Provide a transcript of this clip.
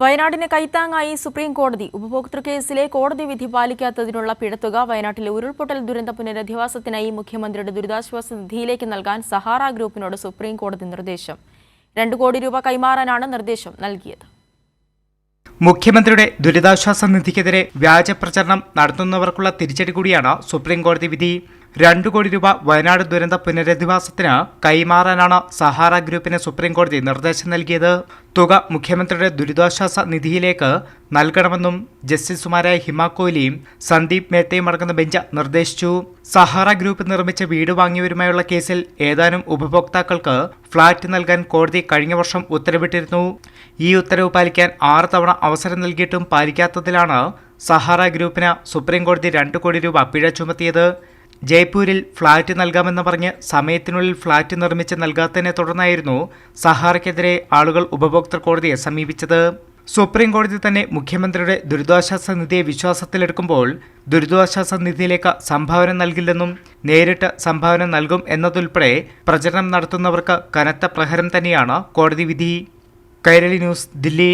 വയനാടിന് കൈത്താങ്ങായി സുപ്രീം കോടതി ഉപഭോക്തൃ കേസിലെ കോടതി വിധി പാലിക്കാത്തതിനുള്ള പിഴത്തുക വയനാട്ടിലെ ഉരുൾപൊട്ടൽ ദുരന്ത പുനരധിവാസത്തിനായി മുഖ്യമന്ത്രിയുടെ ദുരിതാശ്വാസ നിധിയിലേക്ക് നൽകാൻ സഹാറ ഗ്രൂപ്പിനോട് സുപ്രീം കോടതി നിർദ്ദേശം. രണ്ടു കോടി രൂപ കൈമാറാനാണ് നിർദ്ദേശം നൽകിയത്. മുഖ്യമന്ത്രിയുടെ ദുരിതാശ്വാസ നിധിക്കെതിരെ വ്യാജ പ്രചരണം നടത്തുന്നവർക്കുള്ള തിരിച്ചടി കൂടിയാണ് സുപ്രീം കോടതി വിധി. രണ്ടു കോടി രൂപ വയനാട് ദുരന്ത പുനരധിവാസത്തിന് കൈമാറാനാണ് സഹാറ ഗ്രൂപ്പിന് സുപ്രീംകോടതി നിർദ്ദേശം നൽകിയത്. തുക മുഖ്യമന്ത്രിയുടെ ദുരിതാശ്വാസ നിധിയിലേക്ക് നൽകണമെന്നും ജസ്റ്റിസുമാരായ ഹിമ കോഹ്ലിയും സന്ദീപ് മേത്തയും അടങ്ങുന്ന ബെഞ്ച് നിർദ്ദേശിച്ചു. സഹാറ ഗ്രൂപ്പ് നിർമ്മിച്ച വീട് വാങ്ങിയവരുമായുള്ള കേസിൽ ഏതാനും ഉപഭോക്താക്കൾക്ക് ഫ്ളാറ്റ് നൽകാൻ കോടതി കഴിഞ്ഞ വർഷം ഉത്തരവിട്ടിരുന്നു. ഈ ഉത്തരവ് പാലിക്കാൻ ആറ് തവണ അവസരം നൽകിയിട്ടും പാലിക്കാത്തതിലാണ് സഹാറ ഗ്രൂപ്പിന് സുപ്രീംകോടതി രണ്ട് കോടി രൂപ പിഴ ചുമത്തിയത്. ജയ്പൂരിൽ ഫ്ളാറ്റ് നൽകാമെന്ന് പറഞ്ഞ് സമയത്തിനുള്ളിൽ ഫ്ളാറ്റ് നിർമ്മിച്ച് നൽകാത്തതിനെ തുടർന്നായിരുന്നു സഹാറയ്ക്കെതിരെ ആളുകൾ ഉപഭോക്തൃ കോടതിയെ സമീപിച്ചത്. സുപ്രീം കോടതി തന്നെ മുഖ്യമന്ത്രിയുടെ ദുരിതാശ്വാസ നിധിയെ വിശ്വാസത്തിലെടുക്കുമ്പോൾ ദുരിതാശ്വാസ നിധിയിലേക്ക് സംഭാവന നൽകില്ലെന്നും നേരിട്ട് സംഭാവന നൽകും എന്നതുൾപ്പെടെ പ്രചരണം നടത്തുന്നവർക്ക് കനത്ത പ്രഹരം തന്നെയാണ് കോടതി വിധി. കൈരളി ന്യൂസ് ദില്ലി.